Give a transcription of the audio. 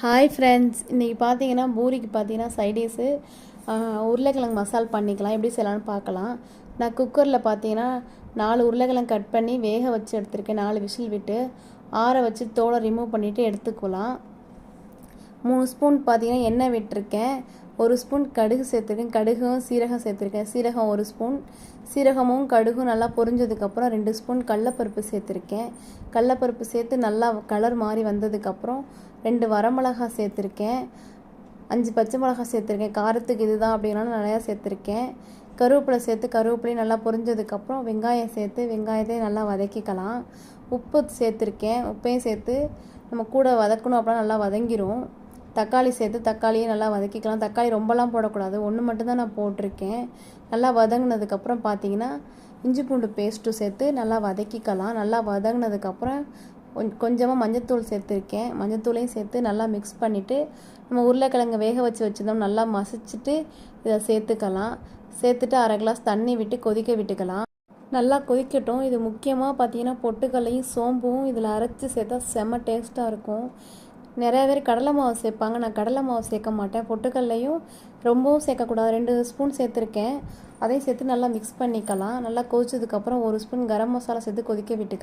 Hi friends இன்றைக்கி பார்த்தீங்கன்னா பூரிக்கு பார்த்தீங்கன்னா சைடிஸு உருளைக்கிழங்கு மசால் பண்ணிக்கலாம். எப்படி செய்யலாம்னு பார்க்கலாம் நான் குக்கரில் பார்த்தீங்கன்னா நாலு உருளைக்கிழங்கு கட் பண்ணி வேக வச்சு எடுத்திருக்கேன். நாலு விசில் விட்டு ஆற வச்சு தோலை ரிமூவ் பண்ணிவிட்டு எடுத்துக்கலாம். மூணு ஸ்பூன் பார்த்தீங்கன்னா எண்ணெய் விட்டுருக்கேன். ஒரு ஸ்பூன் கடுகு சேர்த்துருக்கேன். கடுகும் சீரகம் சேர்த்துருக்கேன். சீரகம் ஒரு ஸ்பூன். சீரகமும் கடுகும் நல்லா பொரிஞ்சதுக்கப்புறம் ரெண்டு ஸ்பூன் கடலப்பருப்பு சேர்த்துருக்கேன். கடலப்பருப்பு சேர்த்து நல்லா கலர் மாறி வந்ததுக்கப்புறம் ரெண்டு வரமிளகா சேர்த்துருக்கேன். அஞ்சு பச்சை மிளகா சேர்த்துருக்கேன். காரத்துக்கு இதுதான் அப்படின்னாலும் நிறையா சேர்த்துருக்கேன். கருவேப்பிலை சேர்த்து கருவேப்பிலையும் நல்லா பொரிஞ்சதுக்கப்புறம் வெங்காயம் சேர்த்து வெங்காயத்தையும் நல்லா வதக்கிக்கலாம். உப்பு சேர்த்துருக்கேன். உப்பையும் சேர்த்து நம்ம கூட வதக்கணும் அப்படின்னா நல்லா வதங்கிரும். தக்காளி சேர்த்து தக்காளியை நல்லா வதக்கிக்கலாம். தக்காளி ரொம்பலாம் போடக்கூடாது. ஒன்று மட்டும்தான் நான் போட்டிருக்கேன். நல்லா வதங்கினதுக்கப்புறம் பார்த்தீங்கன்னா இஞ்சி பூண்டு பேஸ்ட்டு சேர்த்து நல்லா வதக்கிக்கலாம். நல்லா வதங்கினதுக்கப்புறம் கொஞ்சமாக மஞ்சத்தூள் சேர்த்துருக்கேன். மஞ்சத்தூளையும் சேர்த்து நல்லா மிக்ஸ் பண்ணிவிட்டு நம்ம உருளைக்கிழங்கு வேக வச்சு வச்சுருந்தோம். நல்லா மசிச்சுட்டு இதை சேர்த்துக்கலாம். சேர்த்துட்டு அரை கிளாஸ் தண்ணி விட்டு கொதிக்க விட்டுக்கலாம். நல்லா கொதிக்கட்டும். இது முக்கியமாக பார்த்தீங்கன்னா பொட்டுக்கல்லையும் சோம்பும் இதில் அரைச்சி சேர்த்தா செம்ம டேஸ்ட்டாக இருக்கும். நிறைய பேர் கடலை மாவு சேர்ப்பாங்க. நான் கடலை மாவு சேர்க்க மாட்டேன். பொட்டுக்கல்லையும் ரொம்பவும் சேர்க்கக்கூடாது. ரெண்டு ஸ்பூன் சேர்த்துருக்கேன். அதையும் சேர்த்து நல்லா மிக்ஸ் பண்ணிக்கலாம். நல்லா கொதிச்சதுக்கப்புறம் ஒரு ஸ்பூன் கரம் மசாலா சேர்த்து கொதிக்க விட்டுக்கலாம்.